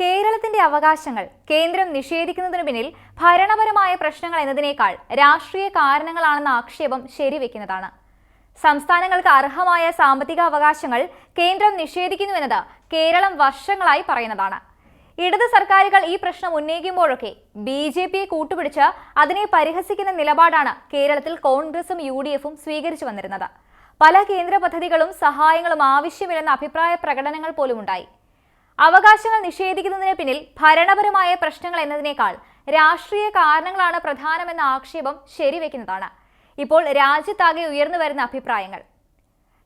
കേരളത്തിന്റെ അവകാശങ്ങൾ കേന്ദ്രം നിഷേധിക്കുന്നതിനു പിന്നിൽ ഭരണപരമായ പ്രശ്നങ്ങൾ എന്നതിനേക്കാൾ രാഷ്ട്രീയ കാരണങ്ങളാണെന്ന ആക്ഷേപം ശരിവെക്കുന്നതാണ്. സംസ്ഥാനങ്ങൾക്ക് അർഹമായ സാമ്പത്തിക അവകാശങ്ങൾ കേന്ദ്രം നിഷേധിക്കുന്നുവെന്നത് കേരളം വർഷങ്ങളായി പറയുന്നതാണ്. ഇടത് സർക്കാരുകൾ ഈ പ്രശ്നം ഉന്നയിക്കുമ്പോഴൊക്കെ ബി ജെ പിയെ കൂട്ടുപിടിച്ച് അതിനെ പരിഹസിക്കുന്ന നിലപാടാണ് കേരളത്തിൽ കോൺഗ്രസും യു ഡി എഫും സ്വീകരിച്ചു വന്നിരുന്നത്. പല കേന്ദ്ര പദ്ധതികളും സഹായങ്ങളും ആവശ്യമില്ലെന്ന അഭിപ്രായ പ്രകടനങ്ങൾ പോലും ഉണ്ടായി അവകാശങ്ങൾ നിഷേധിക്കുന്നതിന് പിന്നിൽ ഭരണപരമായ പ്രശ്നങ്ങൾ എന്നതിനേക്കാൾ രാഷ്ട്രീയ കാരണങ്ങളാണ് പ്രധാനമെന്ന ആക്ഷേപം ശരിവെക്കുന്നതാണ്. ഇപ്പോൾ രാജ്യത്താകെ ഉയർന്നു വരുന്ന അഭിപ്രായങ്ങൾ.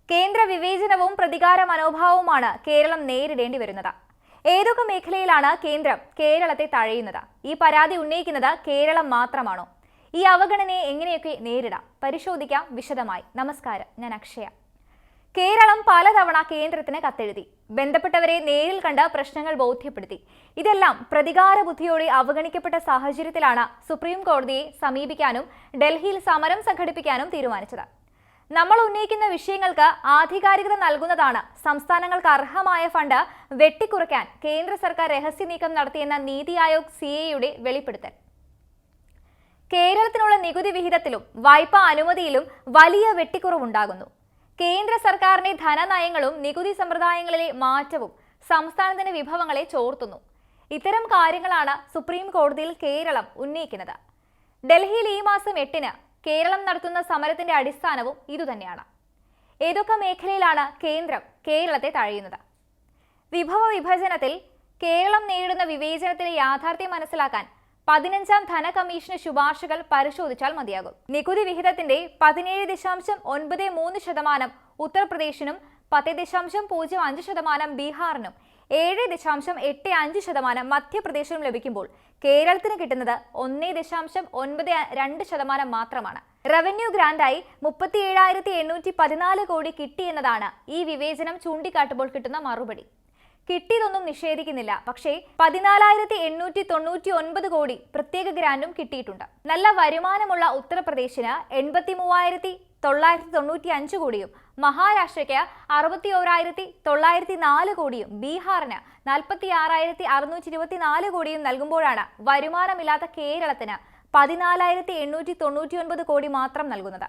കേന്ദ്ര വിവേചനവും പ്രതികാര മനോഭാവവുമാണ് കേരളം നേരിടേണ്ടി വരുന്നത്. ഏതൊക്കെ മേഖലയിലാണ് കേന്ദ്രം കേരളത്തെ തഴയുന്നത്? ഈ പരാതി ഉന്നയിക്കുന്നത് കേരളം മാത്രമാണോ? ഈ അവഗണനയെ എങ്ങനെയൊക്കെ നേരിടാം? പരിശോധിക്കാം വിശദമായി. നമസ്കാരം. ഞാൻ അക്ഷയ. കേരളം പലതവണ കേന്ദ്രത്തിന് കത്തെഴുതി. ബന്ധപ്പെട്ടവരെ നേരിൽ കണ്ട് പ്രശ്നങ്ങൾ ബോധ്യപ്പെടുത്തി. ഇതെല്ലാം പ്രതികാര ബുദ്ധിയോടെ അവഗണിക്കപ്പെട്ട സാഹചര്യത്തിലാണ് സുപ്രീം കോടതിയെ സമീപിക്കാനും ഡൽഹിയിൽ സമരം സംഘടിപ്പിക്കാനും തീരുമാനിച്ചത്. നമ്മൾ ഉന്നയിക്കുന്ന വിഷയങ്ങൾക്ക് ആധികാരികത നൽകുന്നതാണ് സംസ്ഥാനങ്ങൾക്ക് അർഹമായ ഫണ്ട് വെട്ടിക്കുറയ്ക്കാൻ കേന്ദ്ര സർക്കാർ രഹസ്യ നീക്കം നടത്തിയെന്ന നീതി ആയോഗ് സി എയുടെ വെളിപ്പെടുത്തൽ. കേരളത്തിനുള്ള നികുതി വിഹിതത്തിലും വായ്പാ അനുമതിയിലും വലിയ വെട്ടിക്കുറവുണ്ടാകുന്നു. കേന്ദ്ര സർക്കാരിന്റെ ധനനയങ്ങളും നികുതി സമ്പ്രദായങ്ങളിലെ മാറ്റവും സംസ്ഥാനത്തിന്റെ വിഭവങ്ങളെ ചോർത്തുന്നു. ഇത്തരം കാര്യങ്ങളാണ് സുപ്രീം കോടതിയിൽ കേരളം ഉന്നയിക്കുന്നത്. ഡൽഹിയിൽ ഈ മാസം എട്ടിന് കേരളം നടത്തുന്ന സമരത്തിന്റെ അടിസ്ഥാനവും ഇതുതന്നെയാണ്. ഏതൊക്കെ മേഖലയിലാണ് കേന്ദ്രം കേരളത്തെ തഴയുന്നത്? വിഭവ വിഭജനത്തിൽ കേരളം നേരിടുന്ന വിവേചനത്തിന്റെ യാഥാർത്ഥ്യം മനസ്സിലാക്കാൻ പതിനഞ്ചാം ധന കമ്മീഷന് ശുപാർശകൾ പരിശോധിച്ചാൽ മതിയാകും. നികുതി വിഹിതത്തിന്റെ പതിനേഴ് ദശാംശം ഒൻപത് മൂന്ന് ശതമാനം ഉത്തർപ്രദേശിനും പത്ത് ദശാംശം പൂജ്യം അഞ്ച് ശതമാനം ബീഹാറിനും ഏഴ് ദശാംശം എട്ട് അഞ്ച് ശതമാനം മധ്യപ്രദേശിനും ലഭിക്കുമ്പോൾ കേരളത്തിന് കിട്ടുന്നത് ഒന്നേ ദശാംശം ഒൻപത് രണ്ട് ശതമാനം മാത്രമാണ്. റവന്യൂ ഗ്രാന്റായി മുപ്പത്തി ഏഴായിരത്തി എണ്ണൂറ്റി പതിനാല് കോടി കിട്ടിയെന്നതാണ് ഈ വിവേചനം ചൂണ്ടിക്കാട്ടുമ്പോൾ കിട്ടുന്ന മറുപടി. കിട്ടിയതൊന്നും നിഷേധിക്കുന്നില്ല. പക്ഷേ പതിനാലായിരത്തി എണ്ണൂറ്റി തൊണ്ണൂറ്റി ഒൻപത് കോടി പ്രത്യേക ഗ്രാന്റും കിട്ടിയിട്ടുണ്ട്. നല്ല വരുമാനമുള്ള ഉത്തർപ്രദേശിന് എൺപത്തി മൂവായിരത്തി തൊള്ളായിരത്തി തൊണ്ണൂറ്റി അഞ്ച് കോടിയും മഹാരാഷ്ട്രയ്ക്ക് അറുപത്തി ഓരായിരത്തി തൊള്ളായിരത്തി നാല് കോടിയും ബീഹാറിന് നാൽപ്പത്തി ആറായിരത്തി അറുന്നൂറ്റി ഇരുപത്തി നാല് കോടിയും നൽകുമ്പോഴാണ് വരുമാനമില്ലാത്ത കേരളത്തിന് പതിനാലായിരത്തി എണ്ണൂറ്റി തൊണ്ണൂറ്റി ഒൻപത് കോടി മാത്രം നൽകുന്നത്.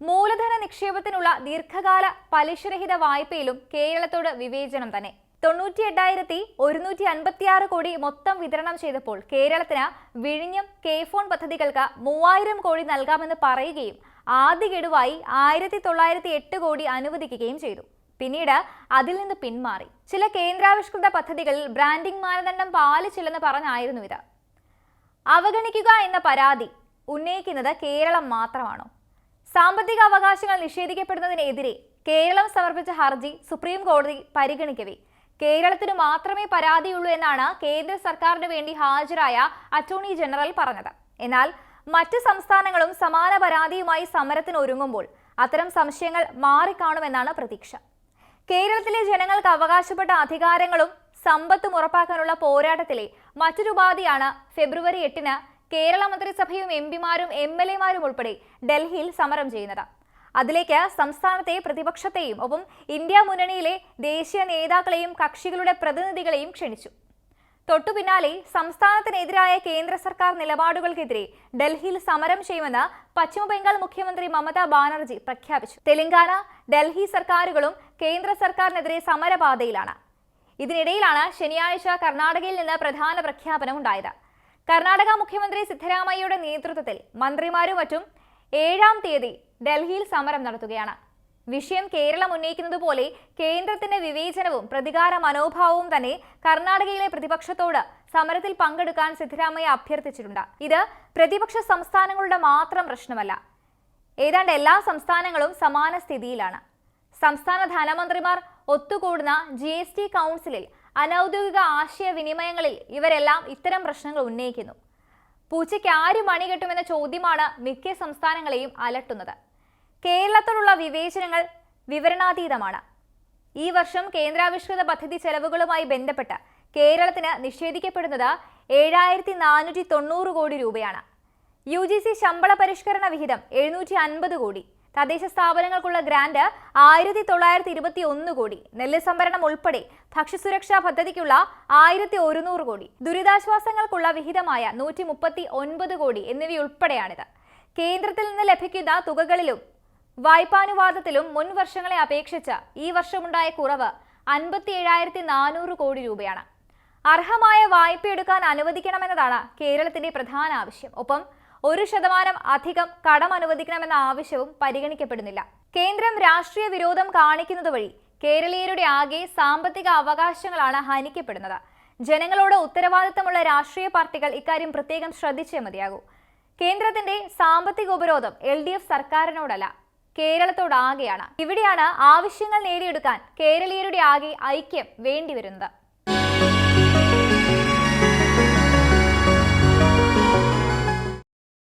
മൂലധന നിക്ഷേപത്തിനുള്ള ദീർഘകാല പലിശരഹിത വായ്പയിലും കേരളത്തോട് വിവേചനം തന്നെ. തൊണ്ണൂറ്റി എട്ടായിരത്തി ഒരുന്നൂറ്റി അൻപത്തി ആറ് കോടി മൊത്തം വിതരണം ചെയ്തപ്പോൾ കേരളത്തിന് വിഴിഞ്ഞം കെ ഫോൺ പദ്ധതികൾക്ക് മൂവായിരം കോടി നൽകാമെന്ന് പറയുകയും ആദ്യ ഗഡുവായി ആയിരത്തി തൊള്ളായിരത്തി എട്ട് കോടി അനുവദിക്കുകയും ചെയ്തു. പിന്നീട് അതിൽ നിന്ന് പിന്മാറി. ചില കേന്ദ്രാവിഷ്കൃത പദ്ധതികളിൽ ബ്രാൻഡിംഗ് മാനദണ്ഡം പാലിച്ചില്ലെന്ന് പറഞ്ഞായിരുന്നു ഇത്. അവഗണിക്കുക എന്ന പരാതി ഉന്നയിക്കുന്നത് കേരളം മാത്രമാണോ? സാമ്പത്തിക അവകാശങ്ങൾ നിഷേധിക്കപ്പെടുന്നതിനെതിരെ കേരളം സമർപ്പിച്ച ഹർജി സുപ്രീം കോടതി പരിഗണിക്കവേ. കേരളത്തിന് മാത്രമേ പരാതിയുള്ളൂ എന്നാണ് കേന്ദ്ര സർക്കാരിന് വേണ്ടി ഹാജരായ അറ്റോർണി ജനറൽ പറഞ്ഞത്. എന്നാൽ മറ്റ് സംസ്ഥാനങ്ങളും സമാന പരാതിയുമായി സമരത്തിന് ഒരുങ്ങുമ്പോൾ അത്തരം സംശയങ്ങൾ മാറിക്കാണുമെന്നാണ് പ്രതീക്ഷ. കേരളത്തിലെ ജനങ്ങൾക്ക് അവകാശപ്പെട്ട അധികാരങ്ങളും സമ്പത്തും ഉറപ്പാക്കാനുള്ള പോരാട്ടത്തിലെ മറ്റൊരു ഉപാധിയാണ് ഫെബ്രുവരി എട്ടിന് കേരള മന്ത്രിസഭയും എം പിമാരും എം എൽ എമാരും ഉൾപ്പെടെ ഡൽഹിയിൽ സമരം ചെയ്യുന്നത്. അതിലേക്ക് സംസ്ഥാനത്തെ പ്രതിപക്ഷത്തെയും ഒപ്പം ഇന്ത്യ മുന്നണിയിലെ ദേശീയ നേതാക്കളെയും കക്ഷികളുടെ പ്രതിനിധികളെയും ക്ഷണിച്ചു. തൊട്ടു പിന്നാലെ സംസ്ഥാനത്തിനെതിരായ കേന്ദ്ര സർക്കാർ നിലപാടുകൾക്കെതിരെ ഡൽഹിയിൽ സമരം ചെയ്യുമെന്ന് പശ്ചിമബംഗാൾ മുഖ്യമന്ത്രി മമതാ ബാനർജി പ്രഖ്യാപിച്ചു. തെലങ്കാന ഡൽഹി സർക്കാരുകളും കേന്ദ്ര സർക്കാരിനെതിരെ സമരപാതയിലാണ്. ഇതിനിടയിലാണ് ശനിയാഴ്ച കർണാടകയിൽ നിന്ന് പ്രധാന പ്രഖ്യാപനം ഉണ്ടായത്. കർണാടക മുഖ്യമന്ത്രി സിദ്ധരാമയ്യയുടെ നേതൃത്വത്തിൽ മന്ത്രിമാരും മറ്റും ഏഴാം തീയതി ഡൽഹിയിൽ സമരം നടത്തുകയാണ്. വിഷയം കേരളം ഉന്നയിക്കുന്നത് പോലെ കേന്ദ്രത്തിന്റെ വിവേചനവും പ്രതികാര മനോഭാവവും തന്നെ കർണാടകയിലെ പ്രതിപക്ഷത്തോട് സമരത്തിൽ പങ്കെടുക്കാൻ സിദ്ധരാമയ്യ അഭ്യർത്ഥിച്ചിട്ടുണ്ട്. ഇത് പ്രതിപക്ഷ സംസ്ഥാനങ്ങളുടെ മാത്രം പ്രശ്നമല്ല. ഏതാണ്ട് എല്ലാ സംസ്ഥാനങ്ങളും സമാന സ്ഥിതിയിലാണ്. സംസ്ഥാന ധനമന്ത്രിമാർ ഒത്തുകൂടുന്ന ജി എസ് ടി കൗൺസിലിൽ അനൌദ്യോഗിക ആശയവിനിമയങ്ങളിൽ ഇവരെല്ലാം ഇത്തരം പ്രശ്നങ്ങൾ ഉന്നയിക്കുന്നു. പൂച്ചയ്ക്ക് ആര് മണി കെട്ടുമെന്ന ചോദ്യമാണ് മിക്ക സംസ്ഥാനങ്ങളെയും അലട്ടുന്നത്. കേരളത്തോടുള്ള വിവേചനങ്ങൾ വിവരണാതീതമാണ്. ഈ വർഷം കേന്ദ്രാവിഷ്കൃത പദ്ധതി ചെലവുകളുമായി ബന്ധപ്പെട്ട് കേരളത്തിന് നിഷേധിക്കപ്പെടുന്നത് ഏഴായിരത്തി നാനൂറ്റി തൊണ്ണൂറ് കോടി രൂപയാണ്. യു ജി സി ശമ്പള പരിഷ്കരണ വിഹിതം എഴുന്നൂറ്റി അൻപത് കോടി. തദ്ദേശ സ്ഥാപനങ്ങൾക്കുള്ള ഗ്രാന്റ് ആയിരത്തി തൊള്ളായിരത്തി ഇരുപത്തി ഒന്ന് കോടി. നെല്ല് സംഭരണം ഉൾപ്പെടെ ഭക്ഷ്യസുരക്ഷാ പദ്ധതിക്കുള്ള ആയിരത്തി ഒരുന്നൂറ് കോടി. ദുരിതാശ്വാസങ്ങൾക്കുള്ള വിഹിതമായ നൂറ്റി മുപ്പത്തി ഒൻപത് കോടി എന്നിവയുൾപ്പെടെയാണിത്. കേന്ദ്രത്തിൽ നിന്ന് ലഭിക്കുന്ന തുകകളിലും വായ്പാനുവാദത്തിലും മുൻ വർഷങ്ങളെ അപേക്ഷിച്ച് ഈ വർഷമുണ്ടായ കുറവ് അൻപത്തി ഏഴായിരത്തി നാനൂറ് കോടി രൂപയാണ്. അർഹമായ വായ്പ എടുക്കാൻ അനുവദിക്കണമെന്നതാണ് കേരളത്തിന്റെ പ്രധാന ആവശ്യം. ഒപ്പം ഒരു ശതമാനം അധികം കടം അനുവദിക്കണമെന്ന ആവശ്യവും പരിഗണിക്കപ്പെടുന്നില്ല. കേന്ദ്രം രാഷ്ട്രീയ വിരോധം കാണിക്കുന്നത് വഴി കേരളീയരുടെ ആകെ സാമ്പത്തിക അവകാശങ്ങളാണ് ഹനിക്കപ്പെടുന്നത്. ജനങ്ങളോട് ഉത്തരവാദിത്തമുള്ള രാഷ്ട്രീയ പാർട്ടികൾ ഇക്കാര്യം പ്രത്യേകം ശ്രദ്ധിച്ചേ മതിയാകൂ. കേന്ദ്രത്തിന്റെ സാമ്പത്തിക ഉപരോധം എൽ സർക്കാരിനോടല്ല കേരളത്തോടാകെയാണ്. ഇവിടെയാണ് ആവശ്യങ്ങൾ നേടിയെടുക്കാൻ കേരളീയരുടെ ആകെ ഐക്യം വേണ്ടിവരുന്നത്.